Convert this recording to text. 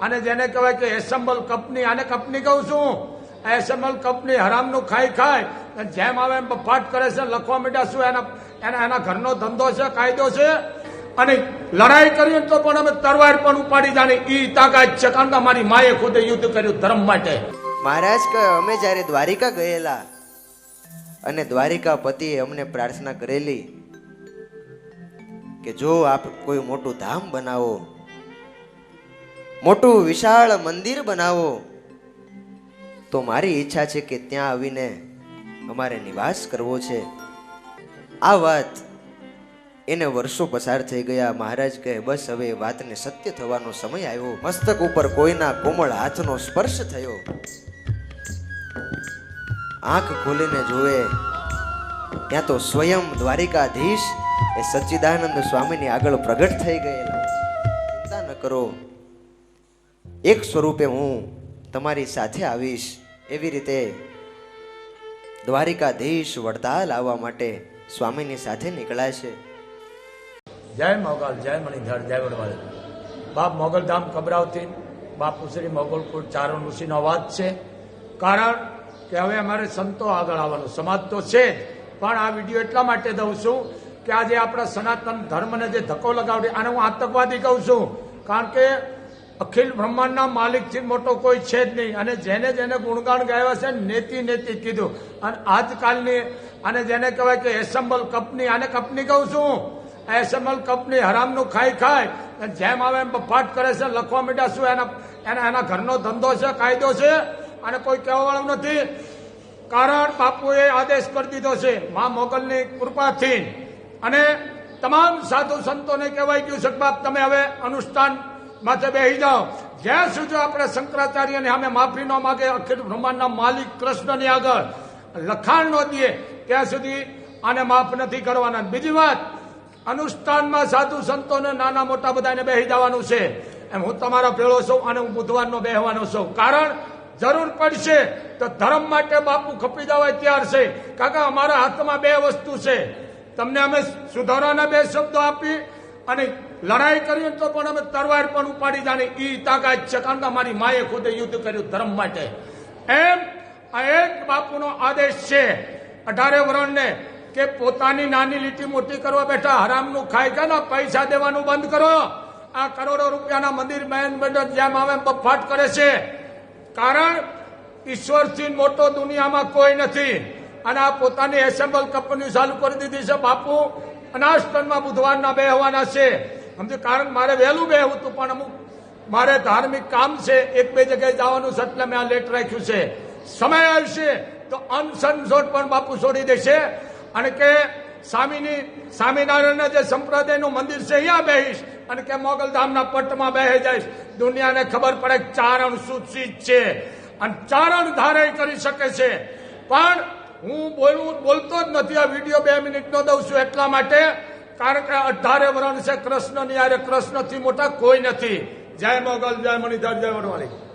અને જેને કહેવાય કે એસેમ્બલ કંપની, આને કંપની કહું છું. એસેમ્બલ કંપની હરામનું ખાઈ ખાય જેમ આવે એમ બફાટ કરે છે, લખવા માંડ્યા શું એના એના એના ઘરનો ધંધો છે, કાયદો છે. અને લડાઈ કરી તો પણ અમે તરવાર પણ ઉપાડી જાણે ઈ તાકાત છે, કારણ કે મારી માએ ખુદે યુદ્ધ કર્યું ધર્મ માટે. મહારાજ, કે અમે જ્યારે દ્વારિકા ગયેલા અને દ્વારિકા પતિએ અમને પ્રાર્થના કરેલી કે જો આપ કોઈ મોટું ધામ બનાવો મોટું વિશાળ મંદિર બનાવો. તો મારી ઈચ્છા છે કે ત્યાં આવીને અમારે નિવાસ કરવો છે. આ વાત એને વર્ષો પસાર થઈ ગયા. મહારાજ કહે, બસ હવે વાતને સત્ય થવાનો સમય આવ્યો. મસ્તક ઉપર કોઈના કોમળ હાથનો સ્પર્શ થયો. આંખ ખોલીને જોવે ત્યાં તો સ્વયં દ્વારિકાધીશ એ સચ્ચિદાનંદ સ્વામીની આગળ પ્રગટ થઈ ગયેલા. ચિંતા ન કરો. એક સ્વરૂપે હું તમારી સાથે આવીશ એવી રીતે દ્વારિકાધીશ વડતાલ આવવા માટે સ્વામીની સાથે નીકળાય છે. જય મોગલ, જય મણિધર, જય વડવાલ. બાપ મોગલધામ કબરાવતી બાપુ શ્રી મોગલકુળ ચારણ ઋષિનો અવાજ છે. કારણ કે હવે અમારે સંતો આગળ આવવાનો, સમાજ તો છે પણ આ વીડિયો એટલા માટે દઉં છું કે આજે આપણા સનાતન ધર્મને જે ધક્કો લગાવડે, આને હું આતંકવાદી કહું છું. કારણ કે અખિલ બ્રહ્માંડના માલિકથી મોટો કોઈ છે જ નહીં. અને જેને જેને ગુણગાન ગાયા છે, નેતિ નેતિ કીધું. અને આજકાલની, અને જેને કહેવાય કે એસેમ્બલ કંપની, આને કંપની કહું છું. એસેમ્બલ કંપની હરામનું ખાઈ ખાય જેમ આવે એમ બફાટ કરે છે, લખવા મીઠા શું એના એના એના ઘરનો ધંધો છે, કાયદો છે. અને કોઈ કહેવાવાળું નથી. કારણ બાપુએ આદેશ કરી દીધો છે, મા મોગલની કૃપાથી. અને તમામ સાધુ સંતોને કહેવાય ગયું છે બાપ, તમે હવે અનુષ્ઠાન માથે બેસી જાઓ. જ્યાં સુધી આપણે શંકરાચાર્યને સામે માફી ન માગે, અખિલ બ્રહ્માંડના માલિક કૃષ્ણની આગળ લખાણ ન દઈએ ત્યાં સુધી આને માફ નથી કરવાના. બીજી વાત, અનુષ્ઠાનમાં સાધુ સંતોને નાના મોટા બધાને બેસી જવાનું છે. એમ હું તમારો ભેળો છું અને હું બુધવારનો બેહવાનો છું. કારણ, જરૂર પડશે તો ધર્મ માટે બાપુ ખપી જવાય તૈયાર છે. કાકા, અમારા હાથમાં બે વસ્તુ છે. તમને અમે સુધારાના બે શબ્દો આપી અને લડાઈ કરી તો પણ અમે તરવાર પણ ઉપાડી જાણે એ તાકાત કે અમારી માએ ખુદે યુદ્ધ કર્યું ધર્મ માટે. એમ આ એક બાપુનો આદેશ છે અઢારે વરણને કે પોતાની નાની લીટી મોટી કરવા બેઠા હરામનું ખાઈ ગયા પૈસા દેવાનું બંધ કરો. આ કરોડો રૂપિયાના મંદિર મેન મંડળ જેમ આવે બફાટ કરે છે. કારણ ઈશ્વરથી મોટો દુનિયામાં કોઈ નથી. અને આ પોતાની એસેમ્બલ કંપની ચાલુ કરી દીધી છે બાપુ. અનાજતનમાં બુધવારના બેહવાના છે. સમજો કારણ મારે વહેલું બેહવું હતું, પણ અમુક મારે ધાર્મિક કામ છે, એક બે જગ્યાએ જવાનું છે, એટલે મેં આ લેટ રાખ્યું છે. સમય આવશે તો અનસનસોટ પણ બાપુ છોડી દેશે. અને કે સ્વામીની સ્વામિનારાયણના જે સંપ્રદાયનું મંદિર છે, અહીંયા બેહીશ અને કે મોગલધામના પટમાં બેહી જઈશ. દુનિયાને ખબર પડે કે ચારણ સૂચિત છે. અને ચારણ ધારે કરી શકે છે. પણ હું બોલવું બોલતો જ નથી. આ વીડિયો બે મિનિટનો દઉં છું એટલા માટે. કારણ કે અઢારે વરણ છે. કૃષ્ણની યારે કૃષ્ણથી મોટા કોઈ નથી. જય મોગલ, જય મણિધર, જય વડવાળી.